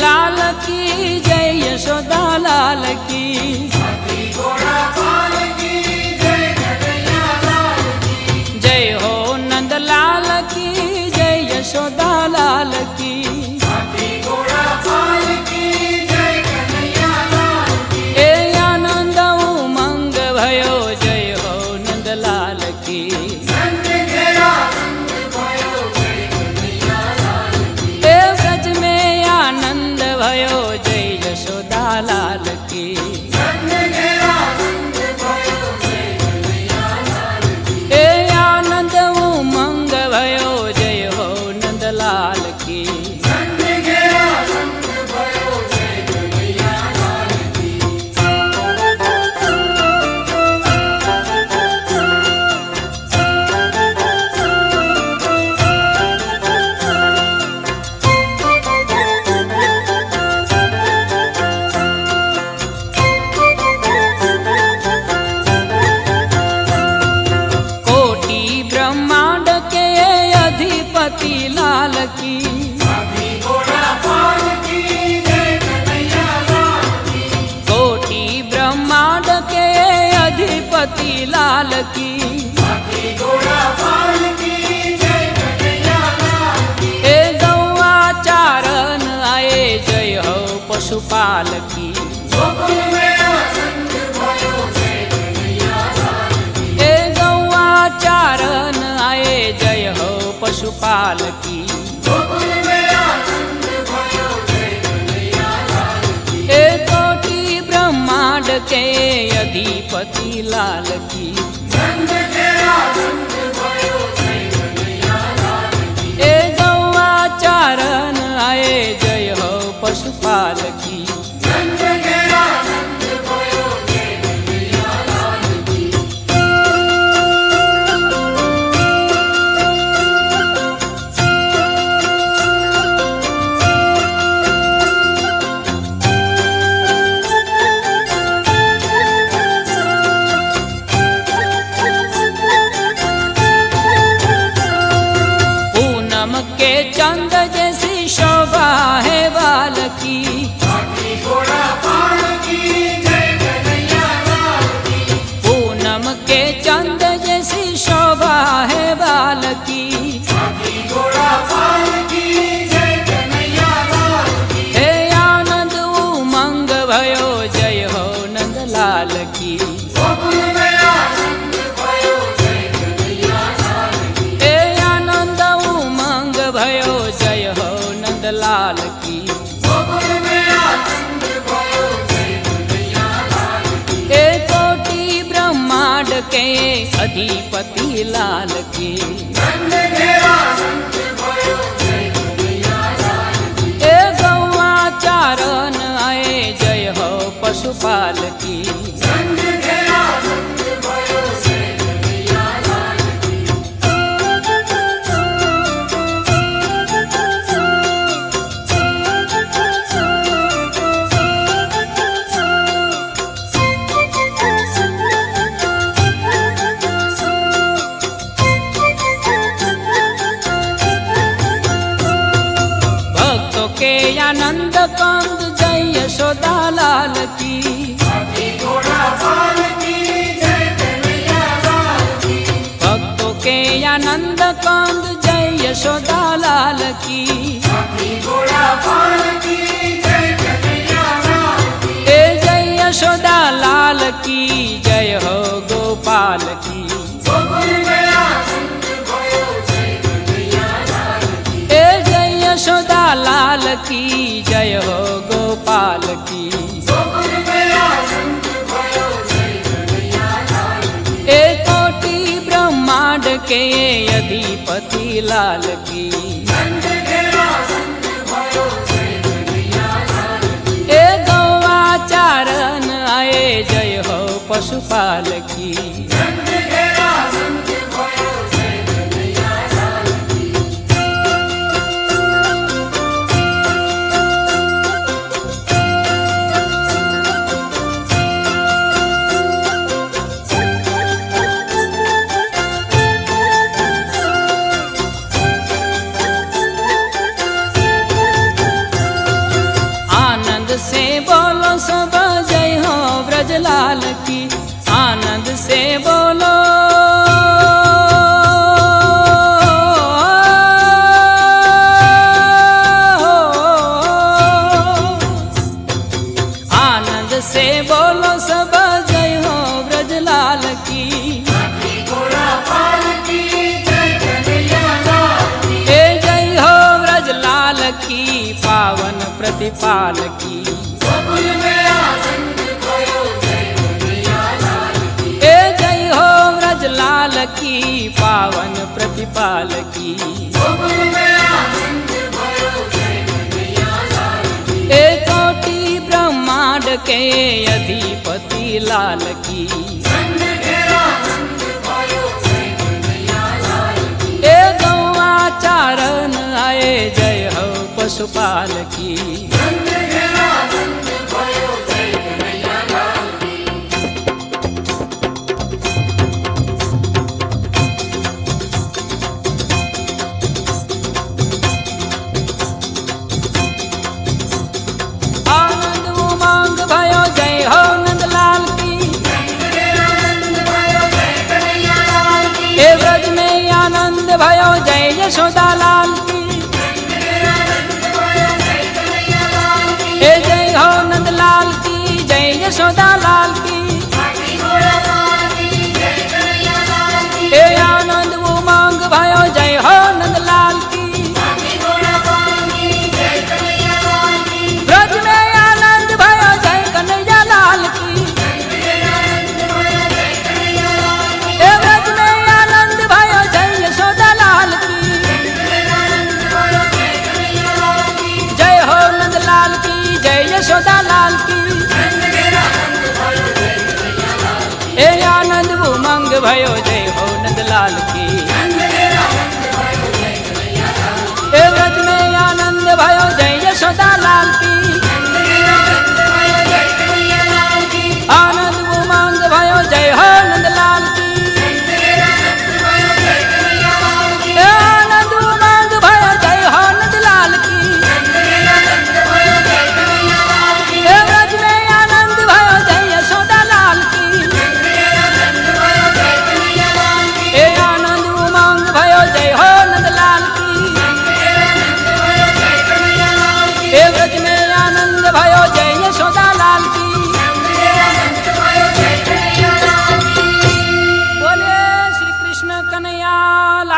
la la કનૈયાલાલકી લાલકી કોટી બ્રહ્માંડ કે અધિપતિ લાલકી એ ગૌવા ચારણ આયે જય હો પશુપાલકી ગોપાલ કી એ કોટી બ્રહ્માંડ કે અધિપતિ લાલ કી એ ગૌવા ચારણ આય જય પશુપાલ can da नंदलाल की। कोटि ब्रह्मांड के अधिपति लाल की। हे गौआ चारण आए जय हो पशुपाल की। कंद जय यशोदा लाल की। ए जय यशोदा लाल की, जय हो गोपाल की। ए जय यशोदा लाल की, जय हो गोपाल की। કે અધિપતિ લાલ કી એ ગૌવા ચારણ આયે જય હો પશુપાલ કી की से बोलो सब जय हो ब्रजलाल की। आनंद से बोलो। आनंद से बोलो सब जय हो ब्रजलाल की। जय हो ब्रजलाल की, पावन प्रतिपाल की। પાલકી પાવન પ્રતિપાલકી એ કોટી બ્રહ્માંડ કે અધિપતિ લાલકી એ ગૌવા ચારણ આય જય હો પશુપાલકી યશોદા લાલ કી એ આનંદ ઉમંગ ભયો જય હો નંદલાલ કી વ્રજ મે આનંદ ભયો જય કનૈયા લાલ કી એ વ્રજ મે આનંદ ભયો જય યશોદા લાલ કી જય હો નંદલાલ કી જય યશોદા લાલ કી ભયો જય હો નંદલાલ કી ஆணையால்